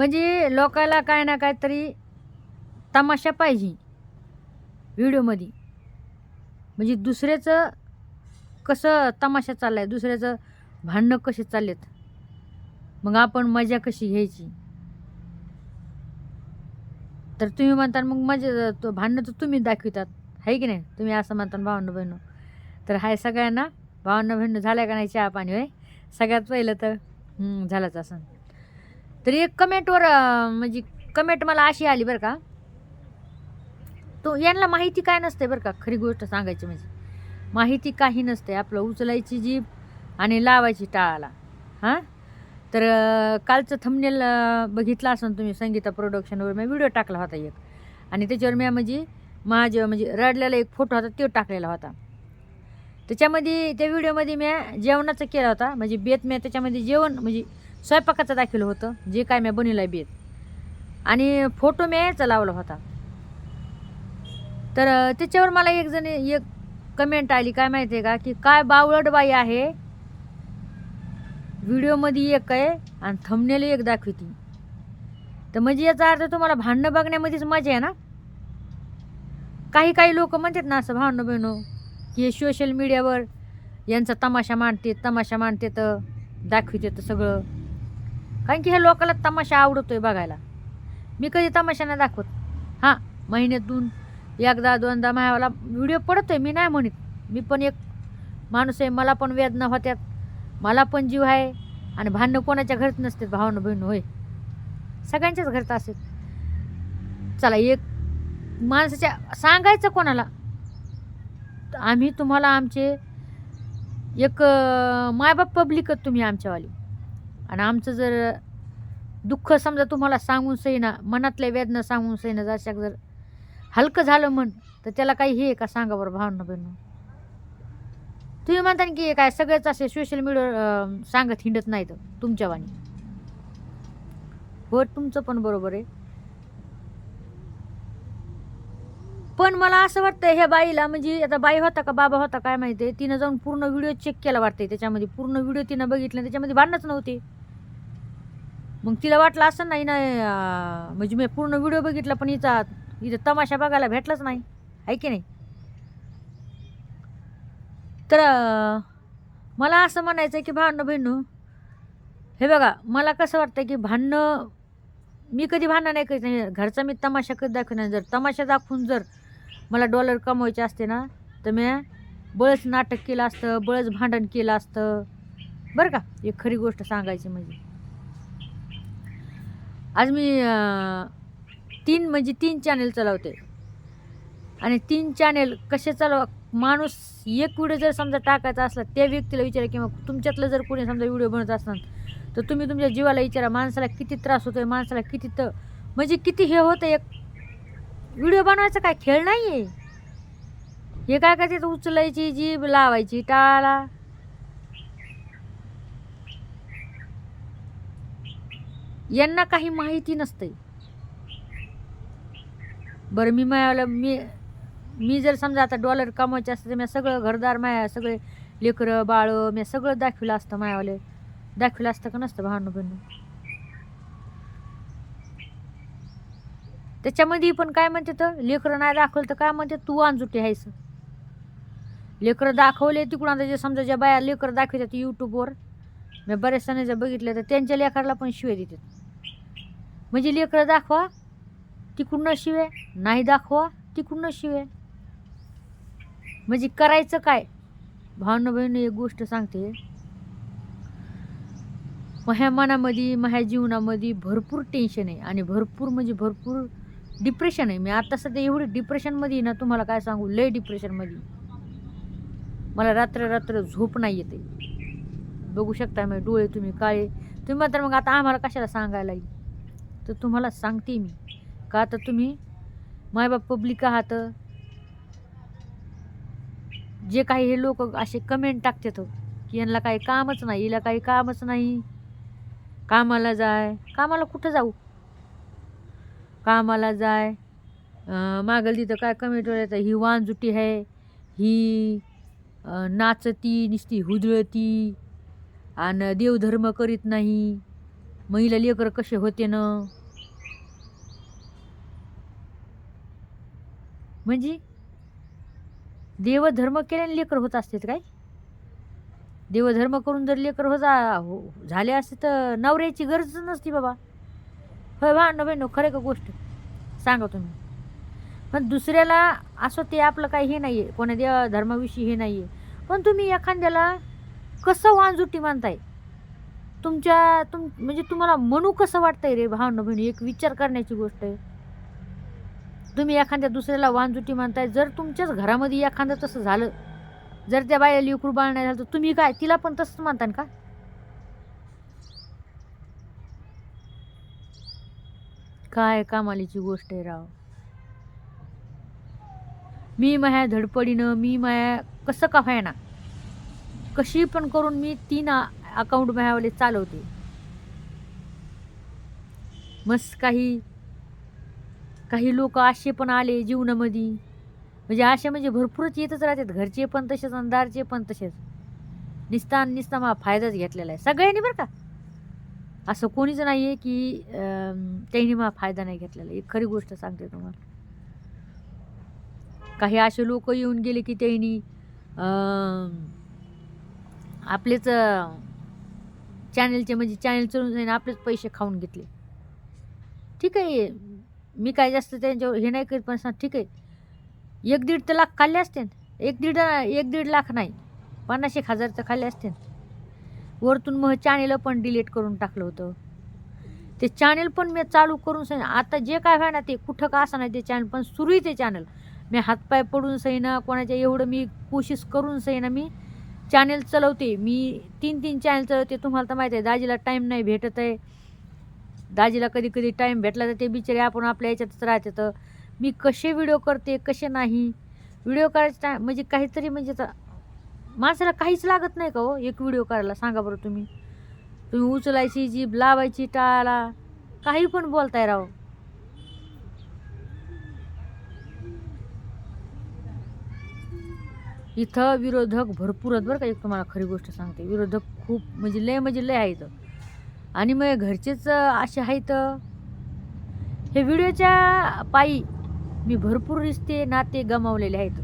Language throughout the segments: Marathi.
म्हणजे लोकाला काय ना काहीतरी तमाशा पाहिजे व्हिडिओमध्ये. म्हणजे दुसऱ्याचं कसं तमाशा चाललाय दुसऱ्याचं भांडणं कसे चाललेत मग आपण मजा कशी घ्यायची? तर तुम्ही म्हणता मग मजा तो भांडणं तर तुम्ही दाखवितात आहे की नाही? तुम्ही असं म्हणता भावंड बहिणं. तर हाय सगळ्यांना भावंड बहिणं झाल्या का नाही चहा पाणी होय? सगळ्यात पहिलं तर झालंच असं. तर एक कमेंटवर म्हणजे कमेंट मला अशी आली बरं का. तो यांना माहिती काय नसते बरं का खरी गोष्ट सांगायची म्हणजे. माहिती काही नसते आपलं उचलायची जीभ आणि लावायची टाळाला. हां? तर कालचं थंबनेल बघितलं असेल तुम्ही संगीता प्रोडक्शनवर मी व्हिडिओ टाकला होता एक. आणि त्याच्यावर मी म्हणजे माझ्या म्हणजे रडलेला एक फोटो होता तो टाकलेला होता. त्याच्यामध्ये त्या व्हिडिओमध्ये मी जेवणाचं केला होता म्हणजे बेत मी त्याच्यामध्ये जेवण म्हणजे स्वयंपाकाचं दाखवलं होतं जे काय मी बनवलं आहे बेत आणि फोटो मी याचा लावला होता. तर त्याच्यावर मला एक जण एक कमेंट आली काय माहिती आहे का की काय बावळट बाई आहे. व्हिडिओमध्ये एक आहे आणि थंबनेल एक दाखवती. तर म्हणजे याचा अर्थ तुम्हाला भांडणं बघण्यामध्येच मजा आहे ना? काही काही लोक म्हणतात ना असं भांडणं बहिणं की हे सोशल मीडियावर यांचा तमाशा मांडते तमाशा मांडते तर दाखवते तर सगळं. कारण की ह्या लोकाला तमाशा आवडतोय बघायला. मी कधी तमाशा नाही दाखवत. हां महिन्यातून एकदा दोनदा मायावाला व्हिडिओ पडतोय मी नाही म्हणत. मी पण एक माणूस आहे मला पण वेदना होत्यात मला पण जीव आहे आणि भांडणं कोणाच्या घरात नसतात भावनं बहिण होय. सगळ्यांच्याच घरात असेल चला एक माणसाच्या सांगायचं कोणाला? तर आम्ही तुम्हाला आमचे एक मायबाप पब्लिकच तुम्ही आमच्यावाली. आणि आमचं जर दुःख समजा तुम्हाला सांगून सईना मनातल्या वेदना सांगून सईना जाशाक जर हलकं झालं म्हण तर त्याला काही हे का सांगा बरं भावना बहिण? तुम्ही म्हणता की काय सगळेच असे सोशल मीडियावर सांगत हिंडत नाहीत तुमच्यावानी हो तुमचं पण बरोबर आहे. पण मला असं वाटतं ह्या बाईला म्हणजे आता बाई होता का बाबा होता काय माहिती आहे तिनं जाऊन पूर्ण व्हिडिओ चेक केला वाटते त्याच्यामध्ये पूर्ण व्हिडिओ तिनं बघितलं त्याच्यामध्ये भांडणच नव्हते. मग तिला वाटलं असं नाही ना अं, म्हणजे मी पूर्ण व्हिडिओ बघितला पण हिचा इथं तमाशा बघायला भेटलाच नाही. आहे की नाही? तर अं, मला असं म्हणायचं आहे की भांडणं बहिणू हे बघा मला कसं वाटतं की भांडणं मी कधी भांडणं नाही करीत नाही. घरचा मी तमाशा कधी दाखवणार जर तमाशा दाखवून जर मला डॉलर कमवायचे असते ना तर मी बळच नाटक केलं असतं बळच भांडण केलं असतं. बरं का? एक खरी गोष्ट सांगायची म्हणजे. आज मी तीन म्हणजे तीन चॅनेल चालवते. आणि तीन चॅनेल कसे चालवा माणूस एक व्हिडिओ जर समजा टाकायचा असला त्या व्यक्तीला विचारा किंवा तुमच्यातलं जर कोणी समजा व्हिडिओ बनवत असणार तर तुम्ही तुमच्या जीवाला विचारा माणसाला किती त्रास होतोय माणसाला किती त म्हणजे किती हे होतं एक व्हिडिओ बनवायचा काय खेळ नाही आहे हे काय करायचं उचलायची जीभ लावायची टाळाला. यांना काही माहिती नसते बरं मी मायाला मी मी जर समजा आता डॉलर कमवायचे असते तर मी सगळं घरदार माया सगळे लेकरं बाळं मी सगळं दाखविलं असतं मायावाले. दाखविलं असतं का नसतं भांडणं बहिणं? त्याच्यामध्ये पण काय म्हणते तर लेकरं नाही दाखवलं तर काय म्हणते तू अंजुटी आहेस. लेकरं दाखवले तिकडून आता जे समजा ज्या बाया लेकरं दाखवतात यूट्यूबवर मी बऱ्याच जणांच्या बघितलं तर त्यांच्या लेकराला पण शिवाय देतात. म्हणजे लेकरं दाखवा तिकडून शिवे नाही दाखवा तिकडनं शिवे म्हणजे करायचं काय? भावना बहिणी एक गोष्ट सांगते. माझ्या मनामध्ये माझ्या जीवनामध्ये भरपूर टेन्शन आहे आणि भरपूर म्हणजे भरपूर डिप्रेशन आहे. मी आता सध्या एवढी डिप्रेशनमध्ये ना तुम्हाला काय सांगू? लय डिप्रेशनमध्ये मला रात्र रात्र झोप नाही येते. बघू शकता मग डोळे तुम्ही काळे. तुम्ही मात्र मग आता आम्हाला कशाला सांगायला येईल तर तुम्हाला सांगते मी. का तर तुम्ही मायबाप पब्लिक आहात? जे काही हे लोक असे कमेंट टाकतात हो, की यांना काही कामच नाही हिला काही कामच नाही. कामाला जाय. कामाला कुठं जाऊ? कामाला जाय. मागल मागं तिथं काय कमेंट येतं? ही वांजुटी आहे ही नाचती नुसती हुजळती आणि देवधर्म करीत नाही. महिला लेकर कसे होते ना? म्हणजे देवधर्म केल्याने लेकर होत असतात काय? देवधर्म करून जर लेकर होता हो झाले असते तर नवऱ्याची गरज नसती बाबा. होय भांडो बहिणं खरे का गोष्ट? सांगा तुम्ही. पण दुसऱ्याला असं ते आपलं काही हे नाही आहे कोणा देव धर्माविषयी हे नाही आहे पण तुम्ही एखाद्याला कसं वांजुटी मानताय? तुमच्या तुम म्हणजे तुम्हाला म्हणू कसं वाटतंय रे भावना बहिणी? एक विचार करण्याची गोष्ट आहे. तुम्ही एखाद्या दुसऱ्याला वांजुटी मानताय जर तुमच्याच घरामध्ये एखादं तसं झालं जर त्या बायाला लिकरू बाळ नाही झालं तर तुम्ही काय तिला पण तसंच मानता का? काय कामालीची गोष्ट आहे राव. मी माया धडपडीनं मी माया कसं का व्हायना कशी पण करून मी तीन अकाउंट मिळावले चालवते. मस्त काही काही लोक असे पण आले जीवनामध्ये. म्हणजे असे म्हणजे भरपूरच येतच राहतात. घरचे पण तसेच अंधारचे पण तसेच. निस्ता आणि निस्ता मा फायदाच घेतलेला आहे. सगळ्यांनी बरं का. असं कोणीच नाही आहे की त्यांनी मला फायदा नाही घेतलेला. एक खरी गोष्ट सांगते तुम्हाला. काही असे लोक येऊन गेले की त्यांनी आपलेच चॅनलचे म्हणजे चॅनल चलून जाईन आपलेच पैसे खाऊन घेतले. ठीक आहे. मी काय जास्त त्यांच्यावर हे नाही करीत पण सांग ठीक आहे. एक दीड तर लाख खाल्ले असते. एक दीड एक दीड लाख नाही. पन्नास एक हजार तर खाल्ले असते. वरतून मग चॅनेल पण डिलीट करून टाकलं होतं. ते चॅनेल पण मी चालू करून सही आता जे काय व्हाय ना ते कुठं का असं नाही ते चॅनल पण सुरू ते चॅनल. मी हातपाय पडून सही ना कोणाच्या एवढं मी कोशिश करून सही ना मी चॅनेल चालवते. मी तीन तीन चॅनल चालवते. तुम्हाला तर माहिती आहे दाजीला टाईम नाही भेटत आहे. दाजीला कधी कधी टाईम भेटला तर ते बिचारे आपण आपल्या याच्यातच राहते तर मी कसे व्हिडिओ करते कसे नाही? व्हिडिओ करायचे टाईम म्हणजे काहीतरी म्हणजे तर माणसाला काहीच लागत नाही का हो एक व्हिडिओ करायला? सांगा बरं तुम्ही. तुम्ही उचलायची जीभ लावायची टाळाला. काही पण बोलताय राव. इथं विरोधक भरपूर आहेत बरं का. एक तुम्हाला खरी गोष्ट सांगते. विरोधक खूप म्हणजे लय म्हणजे लय आहेत. आणि मग घरचेच असे आहेत. हे व्हिडिओच्या पायी मी भरपूर रिश्ते नाते गमावलेले आहेत.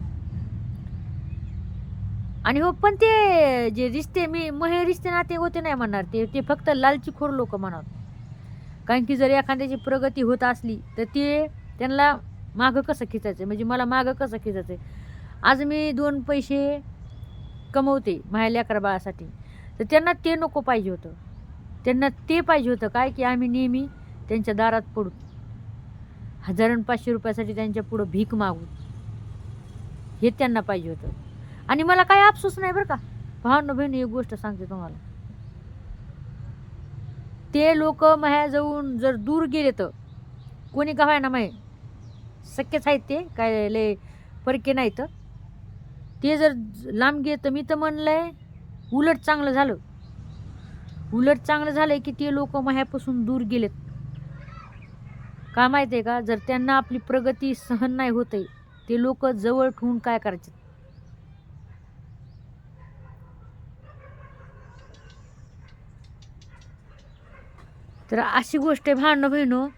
आणि हो पण ते जे रिश्ते मी मग हे रिश्ते नाते होते नाही म्हणणार. ते ते फक्त लालचीखोर लोक म्हणत. कारण की जर एखाद्याची प्रगती होत असली तर ते त्यांना मागं कसं खिचायचं? म्हणजे मला मागं कसं खिचायचं? आज मी दोन पैसे कमवते माझ्या लेकरा बाळासाठी तर त्यांना ते नको पाहिजे होतं. त्यांना ते पाहिजे होतं काय की आम्ही नेहमी त्यांच्या दारात पडू. हजार आणि पाचशे रुपयासाठी त्यांच्या पुढं भीक मागू. हे त्यांना पाहिजे होतं. आणि मला काही अफसोस नाही बरं का. भावनं बहिणी एक गोष्ट सांगते तुम्हाला. ते लोक माह्या जाऊन जर दूर गेले तर कोणी का ना माहे? शक्यच आहेत ते. काय लय परके नाही तर ते जर लांब गे तर मी तर म्हणलं आहे उलट चांगलं झालं. उलट चांगलं झालंय की ते लोक माह्यापासून दूर गेलेत. का माहिती आहे का? जर त्यांना आपली प्रगती सहन नाही होते ते लोक जवळ ठेवून काय करायचे? तर अशी गोष्ट आहे भांडणं बहिणं.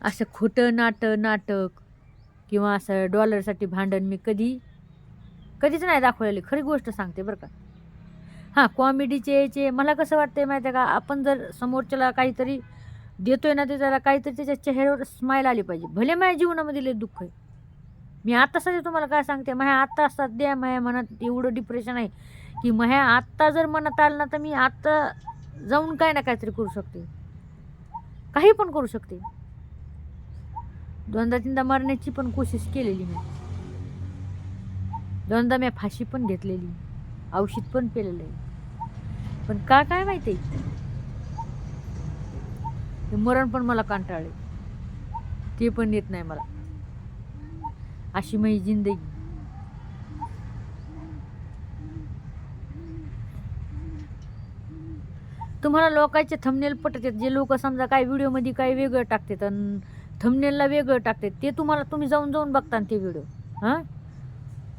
असं खोटं नाटक नाटक किंवा असं डॉलरसाठी भांडण मी कधी कधीच नाही दाखवलेली. खरी गोष्ट सांगते बरं का. हां कॉमेडीचे याचे मला कसं वाटतंय माहिती आहे का आपण जर समोरच्याला काहीतरी देतोय ना ते त्याला काहीतरी त्याच्या चेहऱ्यावर स्माईल आली पाहिजे. भले माझ्या जीवनामध्ये लय दुःख आहे. मी आत्ता सध्या तुम्हाला काय सांगते माझ्या आत्ता सध्या माझ्या मनात एवढं डिप्रेशन आहे की माझ्या आत्ता जर मनात आलं ना तर मी आत्ता जाऊन काय ना काहीतरी करू शकते. काही पण करू शकते. दोनदा तीनदा मरण्याची पण कोशिश केलेली मी. दोनदा मी फाशी पण घेतलेली. औषध पण पेलेलं आहे. पण का काय माहिती? ते मरण पण मला कंटाळले ते पण येत नाही मला. अशी माझी जिंदगी. तुम्हाला लोकांचे थंबनेल पटतात जे लोक समजा काय व्हिडिओमध्ये काही वेगळं टाकतात आणि थंबनेलला वेगळं टाकते. ते तुम्हाला तुम्ही जाऊन जाऊन बघता ना ते व्हिडिओ हां?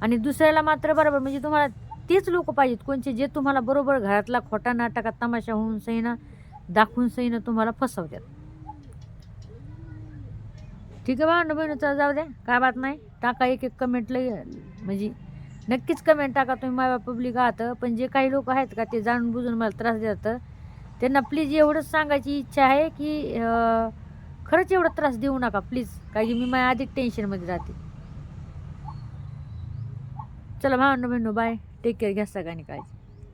आणि दुसऱ्याला मात्र बरोबर म्हणजे तुम्हाला तेच लोक पाहिजेत. कोणचे जे तुम्हाला बरोबर घरातला खोटा नाटकात तमाशा होऊन सहीना दाखवून सहीनं तुम्हाला फसवतात. ठीक आहे भावंड बहिणीचा जाऊ द्या. काय बात नाही. टाका एक एक कमेंट लई म्हणजे नक्कीच कमेंट टाका तुम्ही माय पब्लिक आहात. पण जे काही लोक आहेत का ते जाणून बुजून मला त्रास देतात. त्यांना प्लीज एवढंच सांगायची इच्छा आहे की खरंच एवढा त्रास देऊ नका प्लीज कारण की मी माझ्या अधिक टेन्शनमध्ये राहते. चला भावंड बहिणू बाय टेक केअर घ्या सगळ्यांनी काळजी.